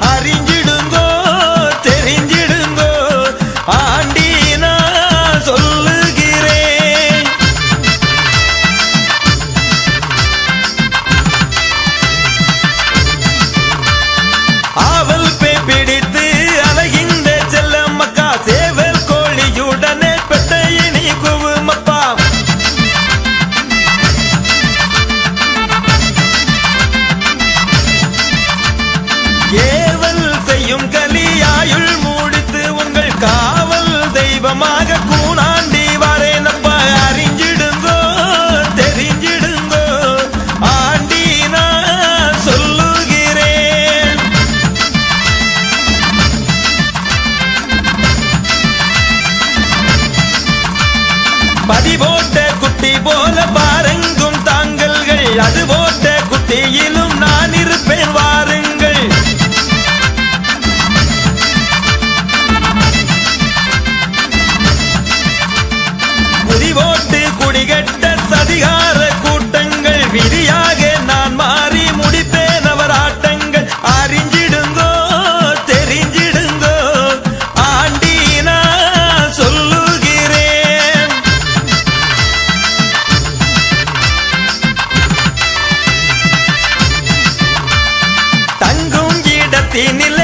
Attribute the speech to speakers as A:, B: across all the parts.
A: Arinha. பதி போட்ட குட்டி போல பாருங்கும் தாங்கள்கள் அது போட்ட குட்டியிலும் நான் இருப்பேன் வாருங்கள். குடி போட்டு குடிகட்ட tiene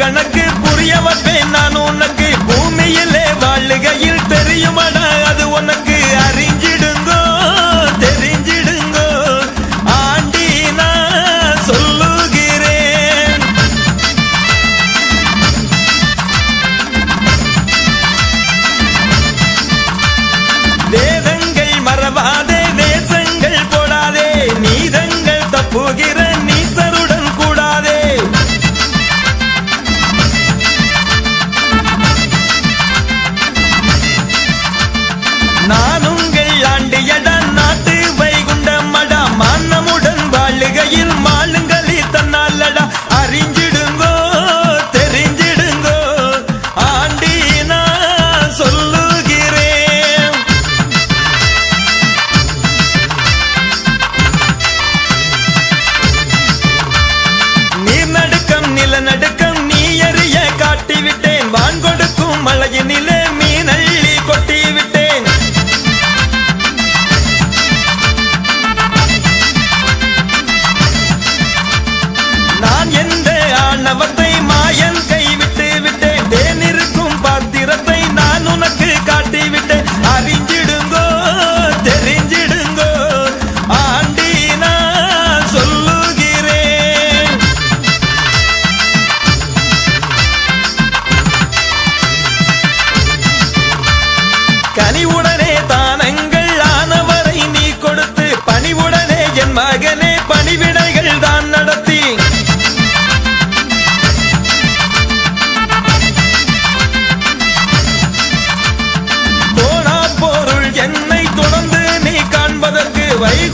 A: கணக்கு
B: aí,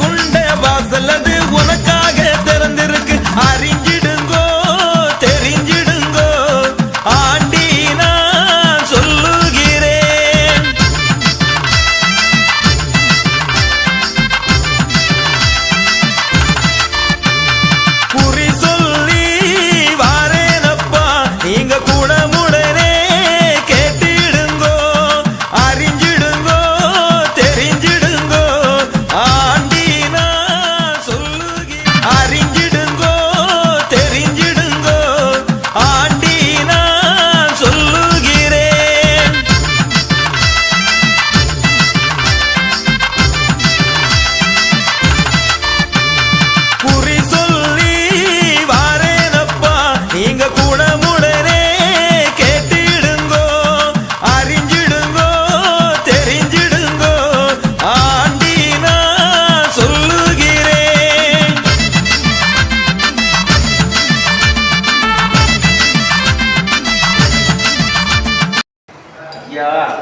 B: demasiada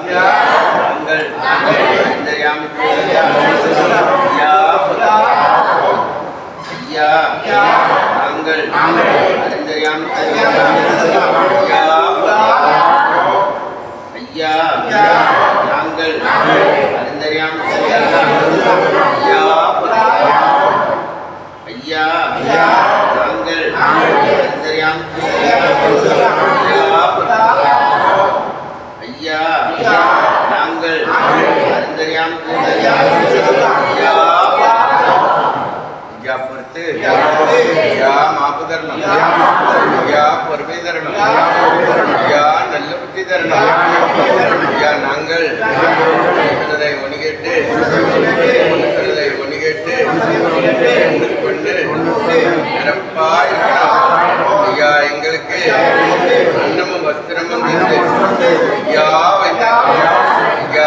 B: பொறுமை தரணும் ஐயா நல்ல புத்தி தரணும் ஐயா நாங்கள் சொன்னதை ஒன்று கேட்டு சொன்னதை ஒன்று கேட்டு ஒன்று கொண்டு எங்களுக்கு அன்னமும் வஸ்திரமும்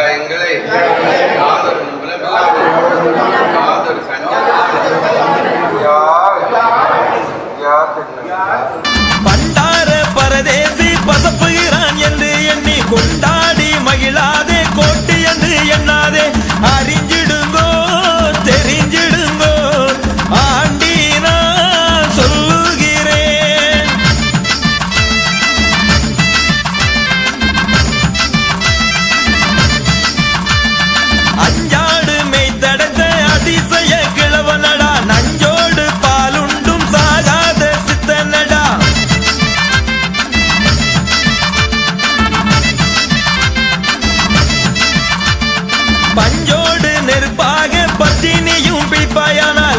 B: எங்களை
A: ஆதரவு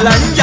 A: 잘난